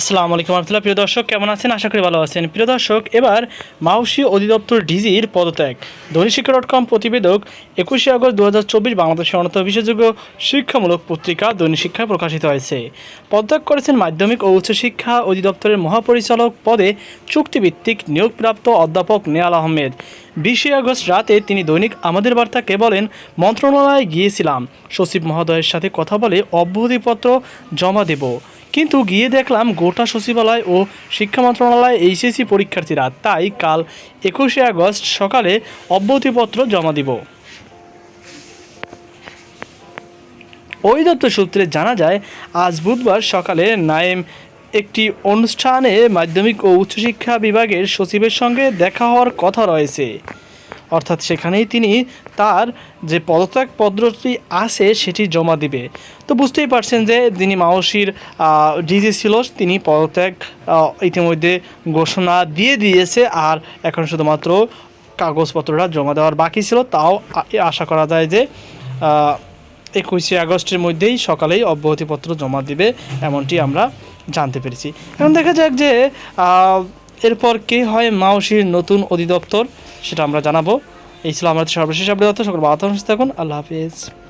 আসসালামু আলাইকুম রহমতুল্লাহ। প্রিয় দর্শক, কেমন আছেন? আশা করি ভালো আছেন। প্রিয় দর্শক, এবার মাউসি অধিদপ্তর ডিজির পদত্যাগ। দৈনিক শিক্ষা ডট কম প্রতিবেদক একুশে আগস্ট দু হাজার চব্বিশ বাংলাদেশের অন্যতম বিশেষযোগ্য শিক্ষামূলক পত্রিকা দৈনিক শিক্ষায় প্রকাশিত হয়েছে। পদত্যাগ করেছেন মাধ্যমিক ও উচ্চশিক্ষা অধিদপ্তরের মহাপরিচালক পদে চুক্তিভিত্তিক নিয়োগপ্রাপ্ত অধ্যাপক নেয়াল আহমেদ। বিশে আগস্ট রাতে তিনি দৈনিক আমাদের বার্তাকে বলেন, মন্ত্রণালয়ে গিয়েছিলাম। সচিব মহোদয়ের সাথে কথা বলে অব্যাহতিপত্র জমা দেব। কিন্তু গিয়ে দেখলাম গোটা সচিবালয় ও শিক্ষা মন্ত্রণালয় এইচএসসি পরীক্ষার্থীরা। তাই কাল একুশে আগস্ট সকালে অব্যাহতিপত্র জমা দিব। ওই দপ্তর সূত্রে জানা যায়, আজ বুধবার সকালে নায়েম একটি অনুষ্ঠানে মাধ্যমিক ও উচ্চশিক্ষা বিভাগের সচিবের সঙ্গে দেখা হওয়ার কথা রয়েছে। অর্থাৎ সেখানেই তিনি তার যে পদত্যাগ পদ্ধতি আছে সেটি জমা দিবে। তো বুঝতেই পারছেন যে যিনি মাওসির ডিজি ছিল, তিনি পদত্যাগ ইতিমধ্যে ঘোষণা দিয়ে দিয়েছে আর এখন শুধুমাত্র কাগজপত্রটা জমা দেওয়ার বাকি ছিল। তাও আশা করা যায় যে একুশে আগস্টের মধ্যেই সকালেই অব্যাহতিপত্র জমা দিবে, এমনটি আমরা জানতে পেরেছি। এখন দেখা যাক যে এরপর কে হয় মাওসির নতুন অধিদপ্তর, সেটা আমরা জানাব। এই ছিল আমাদের সর্বশেষ আপডেট সকল বার্তা থাকুন। আল্লাহ হাফিজ।